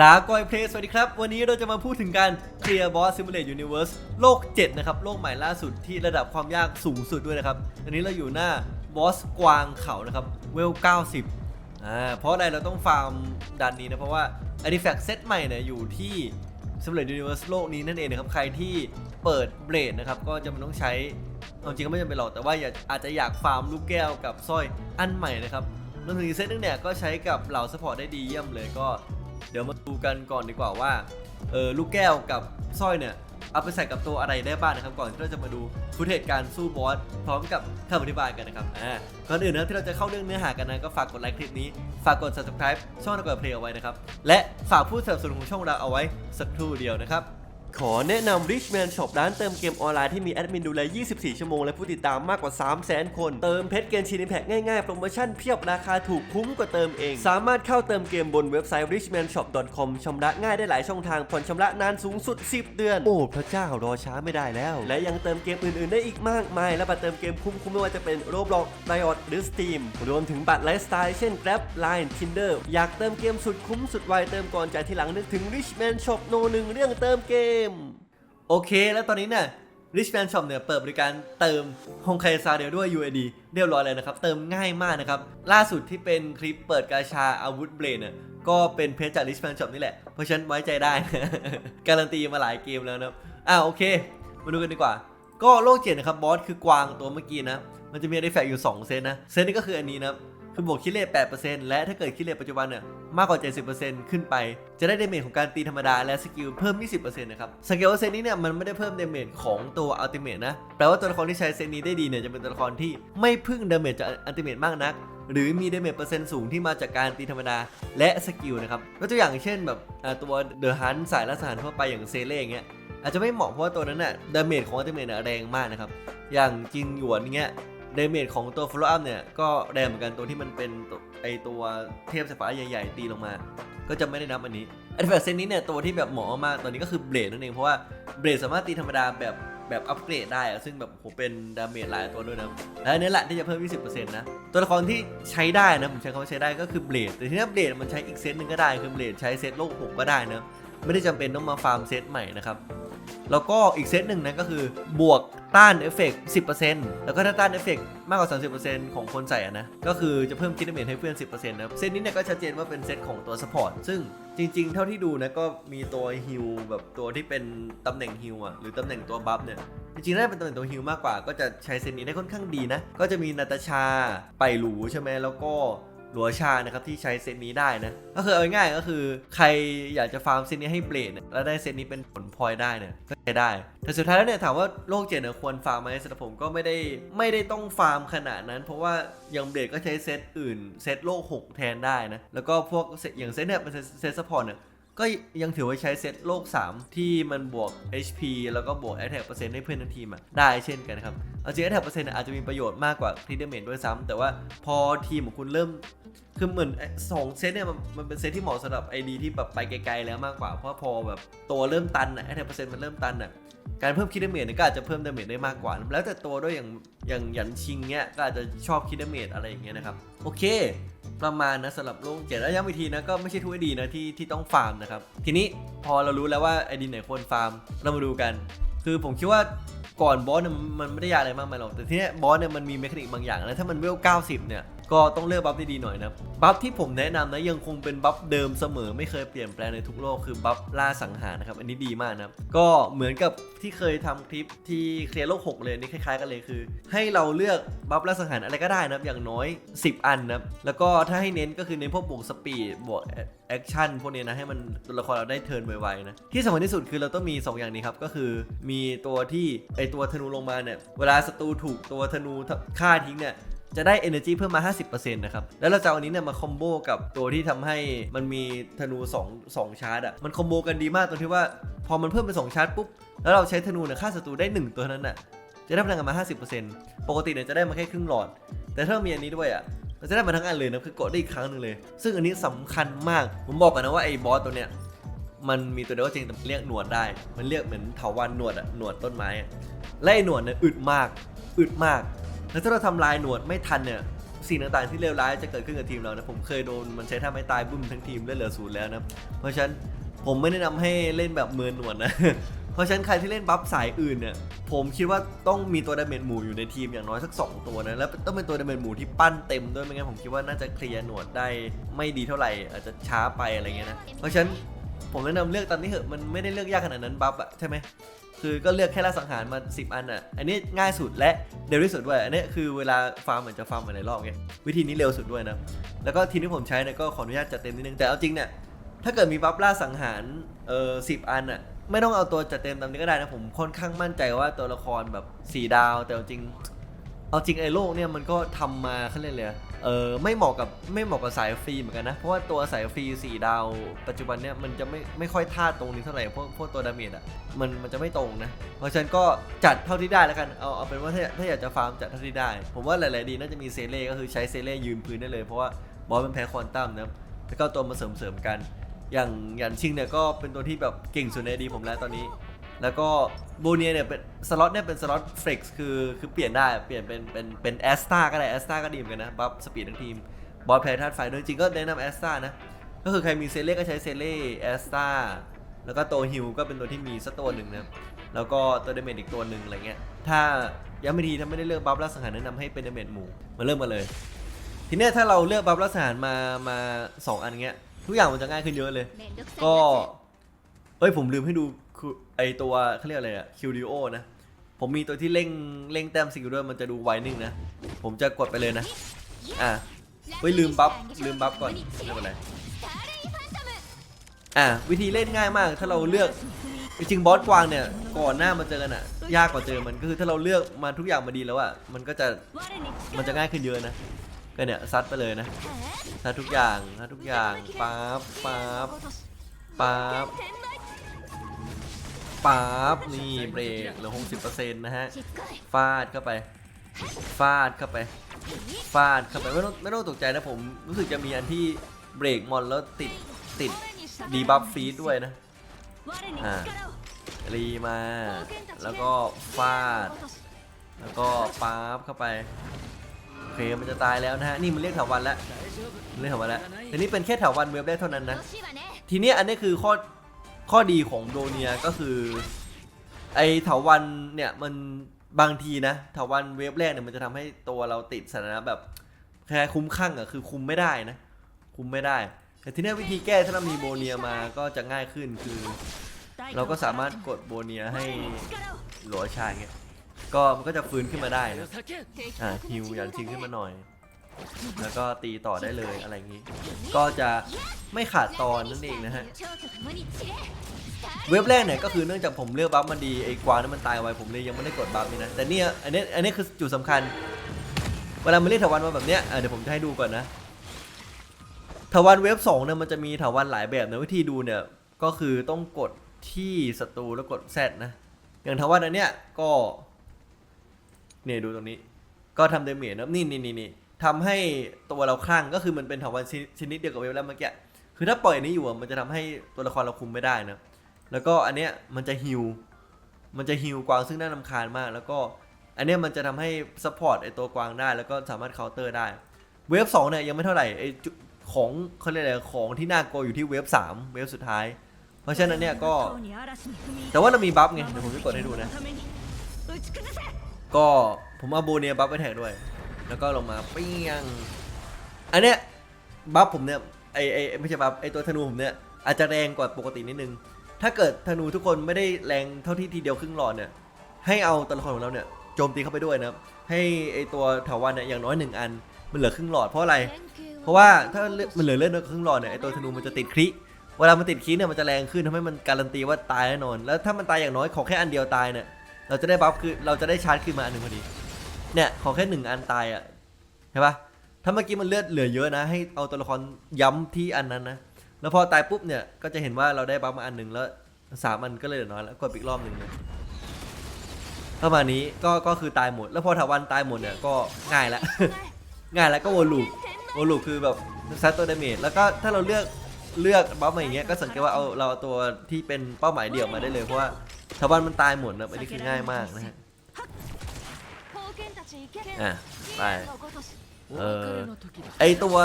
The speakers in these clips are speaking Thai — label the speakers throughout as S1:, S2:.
S1: ลาก้อยเพลสวัสดีครับ วันนี้เราจะมาพูดถึงการเคลียร์บอสซิมูเลตยูนิเวิร์สโลก 7 นะครับ โลกใหม่ล่าสุดที่ระดับความยากสูงสุดด้วยนะครับ อันนี้เราอยู่หน้าบอสกวางเขานะครับ เวล 90 อ่า เพราะอะไรเราต้องฟาร์มดันนี้นะ เพราะว่า Artifact เซตใหม่เนี่ยอยู่ที่ Simulate Universe โลกนี้นั่นเองนะครับ ใครที่เปิดเบรดนะครับ ก็จะมันต้องใช้เอาจริงก็ไม่จำเป็นหรอกแต่ว่าอยากอาจจะอยากฟาร์มลูกแก้วกับสร้อยอันใหม่นะครับรวมถึงอีกเซตนึงเนี่ยก็ใช้กับเหล่าสปอร์ตได้ดีเยี่ยมเลยก็ เดี๋ยวมาดูกันก่อนดีกว่าว่าเออลูกแก้วกับสร้อยเนี่ยเอาไปใส่กับตัวอะไรได้บ้างนะครับ ก่อนที่เราจะมาดูฟุตเทจการสู้บอสพร้อมกับคำอธิบายกันนะครับอ่าก่อนอื่นนะที่เราจะเข้าเรื่องเนื้อหากันนะก็ฝากกดไลค์คลิปนี้ ฝากกด subscribe ช่องนักเกิดเพลงเอาไว้นะครับ และฝากผู้สนับสนุนของช่องเราเอาไว้สักครู่เดียวนะครับ ขอแนะนำ Richman Shop ร้านเติมเกมออนไลน์ที่มีแอดมินดูแล 24 ชั่วโมง และผู้ติดตามมากกว่า 300,000 คน เติมเพชรเกนชินิแพ็กง่ายๆ โปรโมชั่นเพียบราคาถูกคุ้มกว่าเติมเอง สามารถเข้าเติมเกมบนเว็บไซต์ richmanshop.com ชำระง่ายได้หลายช่องทางผ่อนชำระนานสูงสุด 10 เดือน โอ้พระเจ้ารอช้าไม่ได้แล้ว และยังเติมเกมอื่นๆ ได้อีกมากมาย และบัตรเติมเกมคุ้มๆไม่ว่าจะเป็น Roblox Riot หรือ Steam รวมถึงบัตรไลฟ์สไตล์เช่น Grab Line Tinder อยากเติมเกมสุดคุ้มสุดไวเติมก่อนจ่ายทีหลังนึกถึง Richman Shop โนหนึ่งเรื่องเติมเกมโอเค แล้วตอนนี้เนี่ย Richman Shop เนี่ยเปิดบริการเติมฮงไคซาเดียวด้วย UID เรียบร้อยเลยนะครับ เติมง่ายมากนะครับ ล่าสุดที่เป็นคลิปเปิดกาชาอาวุธเบลดเนี่ยก็เป็นเพจจาก Richman Shop นี่แหละ เพราะฉันไว้ใจได้ การันตีมาหลายเกมแล้วนะอ่าโอเค มาดูกันดีกว่า ก็โลกเจ็ดนะครับบอสคือกวางตัวเมื่อกี้นะ มันจะมี a r t แฟกต์อยู่ 2 เซตนะ เซตนี้ก็คืออันนี้นะ ครับคือบวกคิดเลท8%และถ้าเกิดคิดเลทปัจจุบันเนี่ยมากกว่า 70%ขึ้นไป จะได้เดเมจของการตีธรรมดาและสกิลเพิ่ม 20%นะครับสเกตว่าเซตนี้เนี่ยมันไม่ได้เพิ่มเดเมจของตัวอัลติเมทนะแปลว่าตัวละครที่ใช้เซตนี้ได้ดีเนี่ยจะเป็นตัวละครที่ไม่พึ่งเดเมจจากอัลติเมทมากนักหรือมีเดเมจเปอร์เซ็นต์สูงที่มาจากการตีธรรมดาและสกิลนะครับยกตัวอย่างเช่นแบบตัวเดอะฮันสายลักษณะทั่วไปอย่างเซเล่อย่างเงี้ยอาจจะไม่เหมาะเพราะว่าตัวนั้นน่ะดาเมจของอัลติเมทแรงมากนะครับ อย่างจินหยวนเงี้ย เดเมจของตัว follow up เนี่ย ก็แรงเหมือนกันตัวที่มันเป็นไอตัวเทพสายฟ้าใหญ่ ๆ ตีลงมา ก็จะไม่ได้นับอันนี้อันแบบเซนนี้เนี่ยตัวที่แบบเหมาะมากตอนนี้ก็คือเบลดนั่นเองเพราะว่าเบลดสามารถตีธรรมดาแบบแบบอัปเกรดได้อะซึ่งแบบโหเป็นดาเมจหลายตัวด้วยนะและนนี้แหละที่จะเพิ่ม 20%นะ ตัวละครที่ใช้ได้นะ ผมใช้คำว่าใช้ได้ก็คือเบลดแต่ทีนี้เบลดมันใช้อีกเซตหนึ่งก็ได้ คือเบลดใช้เซตโลกหกก็ได้นะ ไม่ได้จำเป็นต้องมาฟาร์มเซตใหม่นะครับ แล้วก็อีกเซตหนึ่งนะก็คือบวกต้านเอฟเฟกต์10%แล้วก็ถ้าต้านเอฟเฟกต์มากกว่า 30%ของคนใส่ะนะ ก็คือจะเพิ่มคิดเมทให้เพื่อน 10%นะครับ เซตนี้เนี่ยก็ชัดเจนว่าเป็นเซตของตัวสปอร์ต ซึ่งจริงๆ เท่าที่ดูนะก็มีตัวฮิลแบบตัวที่เป็นตำแหน่งฮิลอะหรือตำแหน่งตัวบัฟเนี่ยจริงๆน่าจะเป็นตำแหน่งตัวฮิลมากกว่า ก็จะใช้เซตนี้ได้ค่อนข้างดีนะ ก็จะมีนาตาชา ไปหลูใช่ไหมแล้วก็ หลัวชานะครับที่ใช้เซตนี้ได้นะก็คือเอาง่ายก็คือ ใครอยากจะฟาร์มเซตนี้ให้เบลดแล้วได้เซตนี้เป็นผลพลอยได้เนี่ยก็ใช้ได้ แต่สุดท้ายแล้วเนี่ยถามว่าโลกเจ็ดเนี่ยควรฟาร์มไหมสำหรับผมก็ไม่ได้ไม่ได้ต้องฟาร์มขนาดนั้น เพราะว่าอย่างเบลดก็ใช้เซตอื่นเซตโลก 6 แทนได้นะแล้วก็พวกอย่างเซตเนี่ยเป็นเซตซัพพอร์ตเนี่ย ก็ยังถือว่าใช้เซตโลก 3 ที่มันบวก HP แล้วก็บวก Attack เปอร์เซ็นต์ให้เพื่อนทั้งทีมอะได้เช่นกันครับ เอาจริง Attack เปอร์เซ็นต์อาจจะมีประโยชน์มากกว่า Crit Damage ด้วยซ้ำแต่ว่าพอทีมของคุณเริ่ม คือเหมือนสองเซตเนี่ยมันเป็นเซตที่เหมาะสำหรับ ID ที่แบบไปไกลๆแล้วมากกว่า เพราะพอแบบตัวเริ่มตันอะ Attack เปอร์เซ็นต์มันเริ่มตันอะการเพิ่มคิดเดเมจเนี่ยก็อาจจะเพิ่มดเมจได้มากกว่า แล้วแต่ตัวด้วยอย่างอย่างหยันชิงเนี้ยก็อาจจะชอบคิดเดเมจอะไรอย่างเงี้ยนะครับ โอเค ประมาณนะสำหรับโลกเจ็ดแล้วย้ำอีกทีนะก็ไม่ใช่ทุกไอดีนะที่ที่ต้องฟาร์มนะครับ ทีนี้พอเรารู้แล้วว่าไอดีไหนควรฟาร์มเรามาดูกัน คือผมคิดว่าก่อนบอสเนี่ยมันไม่ได้ยากอะไรมากมายหรอกแต่ทีนี้บอสเนี่ยมันมีเมคานิกบางอย่างนะถ้ามันเวล90เนี่ย ก็ต้องเลือกบัฟดีๆหน่อยนะบัฟที่ผมแนะนำนะยังคงเป็นบัฟเดิมเสมอไม่เคยเปลี่ยนแปลงในทุกโลกคือบัฟล่าสังหารนะครับอันนี้ดีมากนะครับก็เหมือนกับที่เคยทำคลิปที่เคลียร์โลก 6 เลยนี่คล้ายๆกันเลยคือ ให้เราเลือกบัฟล่าสังหารอะไรก็ได้นะครับอย่างน้อย 10 อันนะครับแล้วก็ถ้าให้เน้นก็คือเน้นพวกบวกสปีดบวกแอคชั่นพวกนี้นะให้มันตัวละครเราได้เทิร์นไวๆนะที่สำคัญที่สุดคือเราต้องมี 2 อย่างนี้ครับก็คือมีตัวที่ไอตัวธนูลงมาเนี่ยเวลาศัตรูถูกตัวธนูฆ่าทิ้งเนี่ย จะได้ energy เพิ่มมา 50%นะครับ แล้วเราจะเอาอันนี้เนี่ยมาคอมโบกับตัวที่ทำให้มันมีธนู2 2ชาร์จอะ มันคอมโบกันดีมากตรงที่ว่าพอมันเพิ่มเป็น 2 ชาร์จปุ๊บ แล้วเราใช้ธนูเนี่ยฆ่าศัตรูได้ 1 ตัวนั้นน่ะ จะได้พลังงานมา 50%ปกติเนี่ยจะได้มาแค่ครึ่งหลอด แต่ถ้ามีอันนี้ด้วยอะเราจะได้มาทั้งอันเลยนะคือกดได้อีกครั้งหนึ่งเลย ซึ่งอันนี้สำคัญมาก ผมบอกกันนะว่าไอ้บอสตัวเนี้ยมันมีตัวเดียวก็จริงแต่เรียกหนวดได้ มันเรียกเหมือนเถาวันหนวดอะหนวดต้นไม้และไอ้หนวดเนี่ยอึดมากอึดมาก แล้วถ้าเราทำลายหนวดไม่ทันเนี่ยสิ่งต่างๆที่เลวร้ายจะเกิดขึ้นกับทีมเรานะผมเคยโดนมันใช้ท่าไม่ตายบุ้มทั้งทีมเลือดเหลือศูนย์แล้วนะเพราะฉะนั้นผมไม่แนะนำให้เล่นแบบเมินหนวดนะ เพราะฉะนั้นใครที่เล่นบัฟสายอื่นเนี่ยผมคิดว่าต้องมีตัวดาเมจหมู่อยู่ในทีมอย่างน้อยสัก 2 ตัวนะแล้วต้องเป็นตัวดาเมจหมู่ที่ปั้นเต็มด้วยไม่งั้นผมคิดว่าน่าจะเคลียร์หนวดได้ไม่ดีเท่าไหร่อาจจะช้าไปอะไรเงี้ยนะเพราะฉะนั้นผมแนะนำเลือกตามนี้เหอะมันไม่ได้เลือกยากขนาดนั้นบัฟอะใช่ไหม คือก็เลือกแค่ละสังหารมา10 อันอะ อันนี้ง่ายสุดและเร็วที่สุดด้วย อันนี้คือเวลาฟาร์มเหมือนจะฟาร์มมาในรอบไงวิธีนี้เร็วสุดด้วยนะ แล้วก็ทีมที่ผมใช้เนี่ยก็ขออนุญาตจัดเต็มนิดนึง แต่เอาจริงเนี่ย ถ้าเกิดมีบัฟล่าสังหารเอ่อสิอันอะ ไม่ต้องเอาตัวจัดเต็มตามนี้ก็ได้นะผมค่อนข้างมั่นใจว่าตัวละครแบบ4ดาว แต่เอาจริง เอาจริงไอ้โลกเนี่ยมันก็ทำมาเขาเรียกเลย เออไม่เหมาะกับไม่เหมาะกับสายฟรีเหมือนกันนะ เพราะว่าตัวสายฟรี4ดาวปัจจุบันเนี่ยมันจะไม่ไม่ค่อยท่าตรงนี้เท่าไหร่พวกพวกตัวดาเมจอะมันมันจะไม่ตรงนะ เพราะฉะนั้นก็จัดเท่าที่ได้แล้วกันเอาเอาเป็นว่าถ้าถ้าอยากจะฟาร์มจัดเท่าที่ได้ ผมว่าหลาย ๆ ดีน่าจะมีเซเล่ก็คือใช้เซเล่ยืนพื้นได้เลย เพราะว่าบอสมันแพ้ควอนตัมนะแล้วก็ตัวมาเสริมๆกัน อย่างหยันชิงเนี่ยก็เป็นตัวที่แบบเก่งสุดในดีผมแล้วตอนนี้ แล้วก็โบเนียเนี่ยเป็นสล็อตเนี่ยเป็นสล็อตเฟล็กซ์คือคือเปลี่ยนได้เปลี่ยนเป็นเป็นเป็นแอสตาก็ได้แอสตาก็ดีเหมือนกันนะบัฟสปีดทั้งทีมบอลแพลธาตุไฟด้วยจริงก็แนะนำแอสตานะก็คือใครมีเซเล่ก็ใช้เซเล่แอสตาแล้วก็ตัวฮิลก็เป็นตัวที่มีสักตัวหนึ่งนะครับแล้วก็ตัวเดเมจอีกตัวหนึ่งอะไรเงี้ยถ้าย้ำไม่ทีถ้าไม่ได้เลือกบัฟแล้วสังหารแนะนำให้เป็นเดเมจหมู่มาเริ่มมาเลย ทีเนี้ยถ้าเราเลือกบัฟแล้วสังหารมามาสองอันเงี้ยทุกอย่างมันจะง่ายขึ้นเยอะเลย ก็เอ้ยผมลืมให้ดู คือไอตัวเขาเรียกอะไรอะคิวดิโอนะ ผมมีตัวที่เร่งเร่งแต้มสิ่งด้วยมันจะดูไวนิ่งนะ ผมจะกดไปเลยนะ อะเฮ้ยลืมบัฟลืมบัฟก่อนไม่เป็นไรอะวิธีเล่นง่ายมากถ้าเราเลือกจริงบอสกวางเนี่ยก่อนหน้ามาเจอกันอะ ยากกว่าเจอมันก็คือถ้าเราเลือกมาทุกอย่างมาดีแล้วอะมันก็จะมันจะง่ายขึ้นเยอะนะก็เนี่ยซัดไปเลยนะซัดทุกอย่างซัดทุกอย่างปั๊บปั๊บปั๊บ ปั๊บนี่เบรกเหลือ60%นะฮะฟาดเข้าไป ฟาดเข้าไป ฟาดเข้าไปไม่ต้องไม่ต้องตกใจนะผมรู้สึกจะมีอันที่เบรกมอนแล้วติดติดดีบัฟฟีดด้วยนะอ่ารีมา แล้วก็ฟาด แล้วก็ปั๊บเข้าไปโอเคมันจะตายแล้วนะฮะนี่มันเรียกแถววันแล้วมันเรียกแถววันแล้วแต่นี่เป็นแค่แถววันเว็บได้เท่านั้นนะทีเนี้ยอันนี้คือข้อ ข้อดีของโดเนียก็คือ ไอเถาวันเนี่ยมันบางทีนะเถาวันเวฟแรกเนี่ยมันจะทำให้ตัวเราติดสถานะแบบแค่คุ้มข้างอะคือคุมไม่ได้นะ คุมไม่ได้ แต่ทีนี้วิธีแก้ถ้าเรามีโบเนียมาก็จะง่ายขึ้นคือ เราก็สามารถกดโบเนียให้หลัวชายเงี้ยก็มันก็จะฟื้นขึ้นมาได้นะอ่าฮิวยันชิงขึ้นมาหน่อย แล้วก็ตีต่อได้เลยอะไรอย่างนี้ ก็จะไม่ขาดตอนนั่นเองนะฮะเว็บแรกเนี่ยก็คือเนื่องจากผมเลือกบัฟมันดีไอ้กวางนั้นมันตายไวผมเลยยังไม่ได้กดบัฟนี่นะแต่เนี่ยอันนี้อันนี้คือจุดสำคัญ เวลามันเรียกถาวันมาแบบเนี้ยเดี๋ยวผมจะให้ดูก่อนนะถาวันเว็บสองเนี่ยมันจะมีถาวันหลายแบบนะวิธีดูเนี่ยก็คือต้องกดที่ศัตรูแล้วกด Z นะอย่างถาวันอันเนี้ยก็เนี่ยดูตรงนี้ ก็ทำเดเมจนะนี่นี่นี่นี่ ทำให้ตัวเราคลั่งก็คือมันเป็นถาวันชนิดชนิดเดียวกับเว็บแรกเมื่อกี้คือถ้าปล่อยอันนี้อยู่อะมันจะทำให้ตัวละครเราคุมไม่ได้นะแล้วก็อันเนี้ยมันจะฮิวมันจะฮิวกวางซึ่งน่ารำคาญมาก แล้วก็อันเนี้ยมันจะทำให้ซัพพอร์ตไอตัวกวางได้ แล้วก็สามารถเคาน์เตอร์ได้ เวฟสองเนี่ยยังไม่เท่าไหร่ไอจุของเขาเรียกอะไรของที่น่ากลัวอยู่ที่เวฟสามเวฟสุดท้าย เพราะฉะนั้นเนี่ยก็ แต่ว่าเรามีบัฟไงเดี๋ยวผมจะกดให้ดูนะ ก็ผมเอาโบเนียบัฟไปแท็กด้วย แล้วก็ลงมาเปี้ยง อันเนี้ยบัฟผมเนี่ยไอไอไม่ใช่บัฟไอตัวธนูผมเนี่ยอาจจะแรงกว่าปกตินิดนึง ถ้าเกิดธนูทุกคนไม่ได้แรงเท่าที่ทีเดียวครึ่งหลอดเนี่ย ให้เอาตัวละครของเราเนี่ยโจมตีเข้าไปด้วยนะครับ ให้ไอตัวถาวันเนี่ยอย่างน้อยหนึ่งอัน มันเหลือครึ่งหลอดเพราะอะไร เพราะว่าถ้ามันเหลือเลือดน้อยกว่าครึ่งหลอดเนี่ยไอตัวธนูมันจะติดคริเวลามันติดคริเนี่ยมันจะแรงขึ้นทำให้มันการันตีว่าตายแน่นอน แล้วถ้ามันตายอย่างน้อยขอแค่อันเดียวตายเนี่ยเราจะได้บัฟคือเราจะได้ชาร์จขึ้นมาอันหนึ่งพอดี เนี่ยขอแค่หนึ่งอันตายอะเห็นปะถ้าเมื่อกี้มันเลือดเหลือเยอะนะ ให้เอาตัวละครย้ำที่อันนั้นนะ แล้วพอตายปุ๊บเนี่ยก็จะเห็นว่าเราได้บัฟมาอันหนึ่งแล้วสามอันก็เลยเหลือน้อยแล้วกดอีกรอบหนึ่งเลยประมาณนี้ก็ก็คือตายหมด แล้วพอถาวันตายหมดเนี่ยก็ง่ายละ ง่ายแล้วก็วนลูปวนลูปคือแบบซัตตัวดาเมจแล้วก็ถ้าเราเลือกเลือกบัฟมาอย่างเงี้ยก็สังเกตว่าเอาเราเอาตัวที่เป็นเป้าหมายเดี่ยวมาได้เลยเพราะว่าถาวันมันตายหมดนะอันนี้คือง่ายมากนะฮะ อะไปเออไอตัว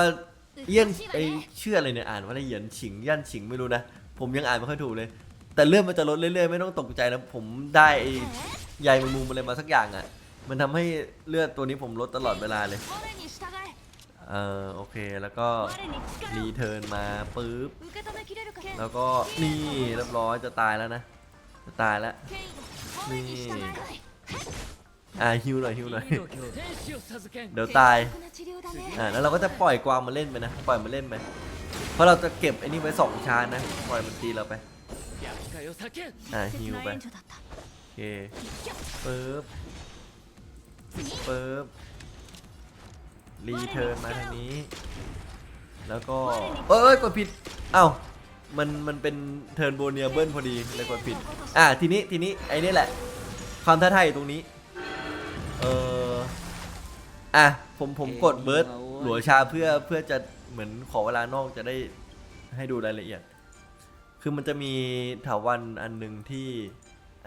S1: เยี่ยนไอเชื่ออะไรเนี่ยอ่านว่าไรเยียนฉิงย่านฉิงไม่รู้นะ ผมยังอ่านไม่ค่อยถูกเลย แต่เรื่องมันจะลดเรื่อยๆไม่ต้องตกใจนะผมได้ใยแมงมุมอะไรมาสักอย่างอะ มันทำให้เลือดตัวนี้ผมลดตลอดเวลาเลยเออโอเคแล้วก็รีเทิร์นมาปุ๊บแล้วก็นี่เรียบร้อยจะตายแล้วนะจะตายแล้ว
S2: นี่
S1: อ่าฮิวหน่อยฮิวหน่อย เดี๋ยวตาย อ่าแล้วเราก็จะปล่อยกวางมาเล่นไปนะ ปล่อยมาเล่นไป เพราะเราจะเก็บไอ้นี่ไว้สองชานะ ปล่อยมันตีเราไป อ่าฮิวไป โอเคปึ๊บปึ๊บรีเทิร์นมาทางนี้ แล้วก็ เอ้ยกดผิด เอ้ามันมันเป็นเทิร์นโบเนียเบิร์นพอดีเลยกดผิด อ่าทีนี้ทีนี้ไอ้นี่แหละ ความท้าทายตรงนี้ เอออะผมผมกดเบิร์ดหลัวชาเพื่อเพื่อจะเหมือนขอเวลานอกจะได้ให้ดูรายละเอียด คือมันจะมีถาวันอันหนึ่งที่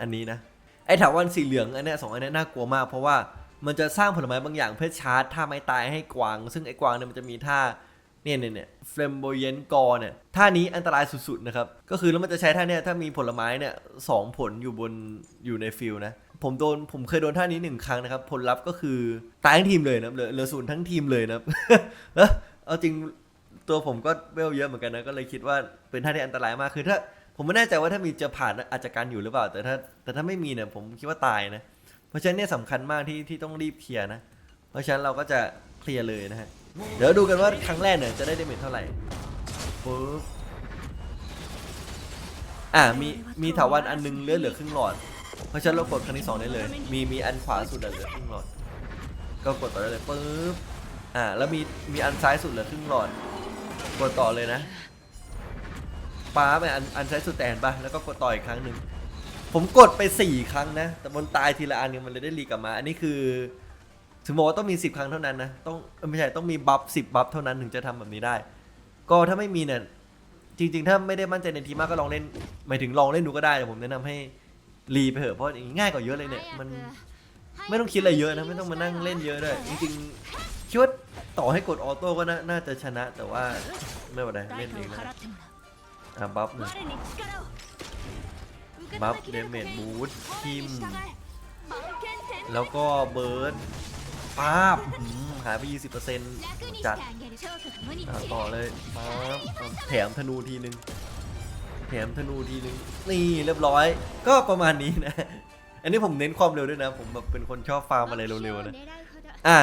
S1: อันนี้นะ ไอ้ถาวันสีเหลืองอันเนี้ยสองอันเนี้ยน่ากลัวมาก เพราะว่ามันจะสร้างผลไม้บางอย่างเพื่อชาร์จท่าไม้ตายให้กวาง ซึ่งไอ้กวางเนี่ยมันจะมีท่าเนี่ยเนี่ยเนี่ยเฟลมโบเยนกอเนี่ยท่านี้อันตรายสุดๆนะครับ ก็คือแล้วมันจะใช้ท่าเนี่ยถ้ามีผลไม้เนี่ยสองผลอยู่บนอยู่ในฟิลนะ ผมโดนผมเคยโดนท่านี้หนึ่งครั้งนะครับ ผลลัพธ์ก็คือตายทั้งทีมเลยนะเหลือเหลือศูนย์ทั้งทีมเลยนะแล้วเอาจริงตัวผมก็เวลเยอะเหมือนกันนะก็เลยคิดว่าเป็นท่าที่อันตรายมากคือถ้า ผมไม่แน่ใจว่าถ้ามีจะผ่านอาจจะการอยู่หรือเปล่า แต่ถ้า แต่ถ้าไม่มีเนี่ยผมคิดว่าตายนะ เพราะฉะนั้นเนี่ยสำคัญมากที่ที่ต้องรีบเคลียร์นะ เพราะฉะนั้นเราก็จะเคลียร์เลยนะฮะเดี๋ยวดูกันว่าครั้งแรกเนี่ยจะได้เดเมจเท่าไหร่ปุ๊บอะมีมีถาวันอันนึงเลือดเหลือครึ่งหลอด เพราะฉะนั้นเรากดครั้งที่สองได้เลย มีมีอันขวาสุดเหลือครึ่งหลอด ก็กดต่อได้เลยปุ๊บ อ่า แล้วมีมีอันซ้ายสุดเหลือครึ่งหลอด กดต่อเลยนะป้าไปอันอันซ้ายสุดแต่เห็นปะแล้วก็กดต่ออีกครั้งหนึ่ง ผมกดไปสี่ครั้งนะ แต่บนตายทีละอันเนี่ยมันเลยได้รีกลับมา อันนี้คือ ถึงบอกว่าต้องมีสิบครั้งเท่านั้นนะ ต้องไม่ใช่ต้องมีบัฟสิบบัฟเท่านั้นถึงจะทำแบบนี้ได้ ก็ถ้าไม่มีเนี่ยจริง ๆ ถ้าไม่ได้มั่นใจในทีมมากก็ลองเล่นหมายถึงลองเล่นดูก็ได้แต่ผมแนะนำให้ รีไปเถอะเพราะอย่างงี้ง่ายกว่าเยอะเลยเนี่ยมันไม่ต้องคิดอะไรเยอะนะไม่ต้องมานั่งเล่นเยอะด้วยจริงๆคิดว่าต่อให้กดออโต้ก็น่าจะชนะแต่ว่าไม่เป็นไรเล่นเองนะอะบัฟหนึ่งบัฟเดเมจบูททิมแล้วก็เบิร์ดป้าบหายไป 20%จัดต่อเลยป้าแถมธนูทีนึง แถมธนูทีนึงนี่เรียบร้อย ก็ประมาณนี้นะ อันนี้ผมเน้นความเร็วด้วยนะ ผมแบบเป็นคนชอบฟาร์มอะไรเร็วๆนะอะ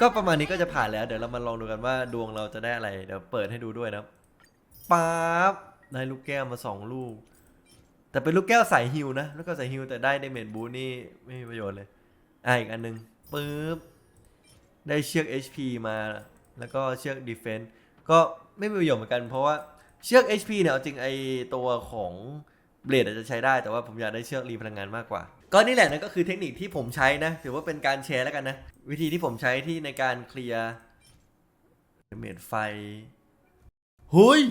S1: ก็ประมาณนี้ก็จะผ่านแล้ว เดี๋ยวเรามาลองดูกันว่าดวงเราจะได้อะไร เดี๋ยวเปิดให้ดูด้วยนะป๊าบได้ลูกแก้วมาสองลูก แต่เป็นลูกแก้วสายฮิวนะลูกแก้วสายฮิวแต่ได้ในเมนบูนี่ไม่มีประโยชน์เลยอะอีกอันหนึงปึ๊บได้เชือก HP มา แล้วก็เชือก Defense ก็ไม่มีประโยชน์เหมือนกันเพราะว่า เชือก HP เนี่ยเอาจริงไอตัวของเบลดอาจจะใช้ได้แต่ว่าผมอยากได้เชือกรีพลังงานมากกว่า ก็นี่แหละนั่นก็คือเทคนิคที่ผมใช้นะ ถือว่าเป็นการแชร์แล้วกันนะ วิธีที่ผมใช้ที่ในการเคลียร์เมดไฟเฮ้ย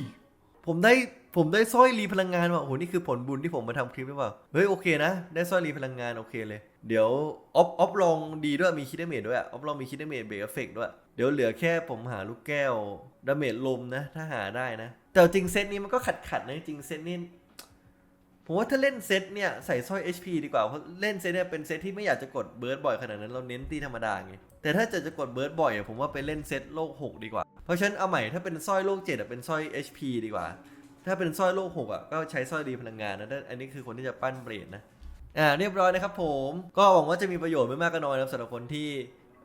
S1: ผมได้ผมได้สร้อยรีพลังงานว่ะโอ้โหนี่คือผลบุญที่ผมมาทำคลิปหรือเปล่าเฮ้ยโอเคนะ ได้สร้อยรีพลังงานโอเคเลย เดี๋ยวออฟออฟลงดีด้วยมีคิดเดเมจด้วยอะอฟลงมีคิดเดเมจเบรกเอฟเฟกด้วย เดี๋ยวเหลือแค่ผมหาลูกแก้วดาเมจลมนะ ถ้าหาได้นะ แต่จริงเซตนี้มันก็ขัดขัดนะ จริงเซตนี้ผมว่าถ้าเล่นเซตเนี่ยใส่สร้อย HP ดีกว่า เพราะเล่นเซตเนี่ยเป็นเซตที่ไม่อยากจะกดเบิร์ดบ่อยขนาดนั้นเราเน้นตีธรรมดาไงแต่ถ้าจะจะกดเบิร์ดบ่อยผมว่าไปเล่นเซตโลก 6 ดีกว่า เพราะฉะนั้นเอาใหม่ถ้าเป็นสร้อยโลก7อะเป็นสร้อย HP ดีกว่า ถ้าเป็นสร้อยโลก6อะก็ใช้สร้อยดีพลังงานนะอันนี้คือคนที่จะปั้นเบรดนะ อ่าเรียบร้อยนะครับผม ก็หวังว่าจะมีประโยชน์ไม่มากก็น้อยนะครับสำหรับคนที่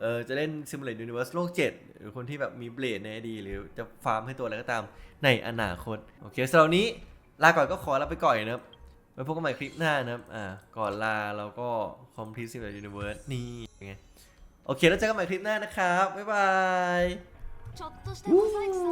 S1: เออจะเล่น Simulate Universe โลก 7 หรือคนที่แบบมีเบลดในอดีหรือจะฟาร์มให้ตัวอะไรก็ตามในอนาคต โอเคสำหรับวันนี้ลาก่อนก็ขอลาไปก่อนนะครับ ไว้พบกันใหม่คลิปหน้านะครับ อ่า ก่อนลาเราก็ Complete Simulate Universe นี่ไง โอเค แล้วเจอกันใหม่คลิปหน้านะครับ บ๊ายบาย
S2: ちょっとしたモザイクさ